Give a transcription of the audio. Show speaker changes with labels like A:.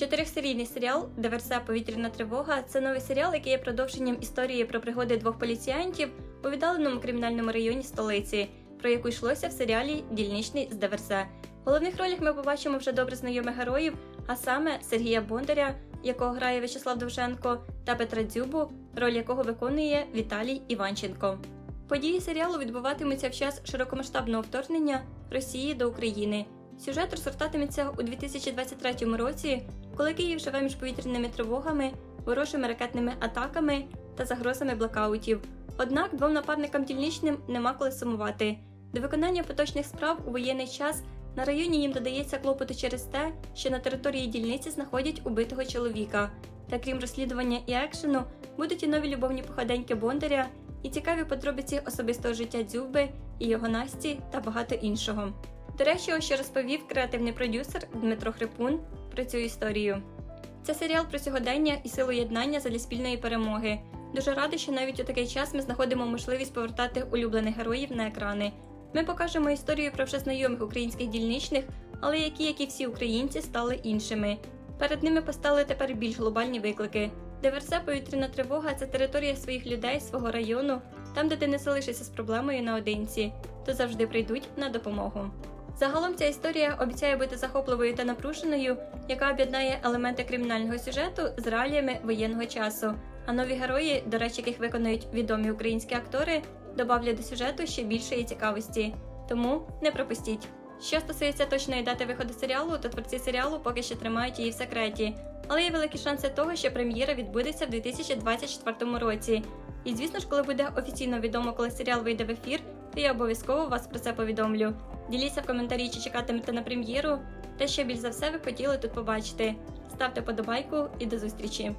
A: Чотирьохсерійний серіал Диверса повітряна тривога це новий серіал, який є продовженням історії про пригоди двох поліціянтів у віддаленому кримінальному районі столиці, про яку йшлося в серіалі Дільничний з Диверса. В головних ролях ми побачимо вже добре знайомих героїв, а саме Сергія Бондаря, якого грає В'ячеслав Довженко, та Петра Дзюбу, роль якого виконує Віталій Іванченко. Події серіалу відбуватимуться в час широкомасштабного вторгнення Росії до України. Сюжет розгортатиметься у 2023 році, коли Київ живе між повітряними тривогами, ворожими ракетними атаками та загрозами блокаутів. Однак двом напарникам дільничним нема коли сумувати. До виконання поточних справ у воєнний час на районі їм додається клопоту через те, що на території дільниці знаходять убитого чоловіка. Та крім розслідування і екшену, будуть і нові любовні походеньки Бондаря, і цікаві подробиці особистого життя Дзюби і його Насті та багато іншого. До речі, що розповів креативний продюсер Дмитро Хрипун про цю історію. Це серіал про сьогодення і силу єднання задля спільної перемоги. Дуже радий, що навіть у такий час ми знаходимо можливість повертати улюблених героїв на екрани. Ми покажемо історію про вже знайомих українських дільничних, але які, як і всі українці, стали іншими. Перед ними постали тепер більш глобальні виклики. Диверсе повітряна тривога це територія своїх людей, свого району, там, де ти не залишишся з проблемою наодинці, то завжди прийдуть на допомогу. Загалом ця історія обіцяє бути захопливою та напруженою, яка об'єднає елементи кримінального сюжету з реаліями воєнного часу. А нові герої, до речі, яких виконують відомі українські актори, добавлять до сюжету ще більшої цікавості. Тому не пропустіть. Що стосується точної дати виходу серіалу, то творці серіалу поки що тримають її в секреті, але є великі шанси того, що прем'єра відбудеться в 2024 році. І звісно ж, коли буде офіційно відомо, коли серіал вийде в ефір, то я обов'язково вас про це повідомлю. Діліться в коментарі, чи чекатимете на прем'єру, та що більш за все ви хотіли тут побачити. Ставте подобайку і до зустрічі!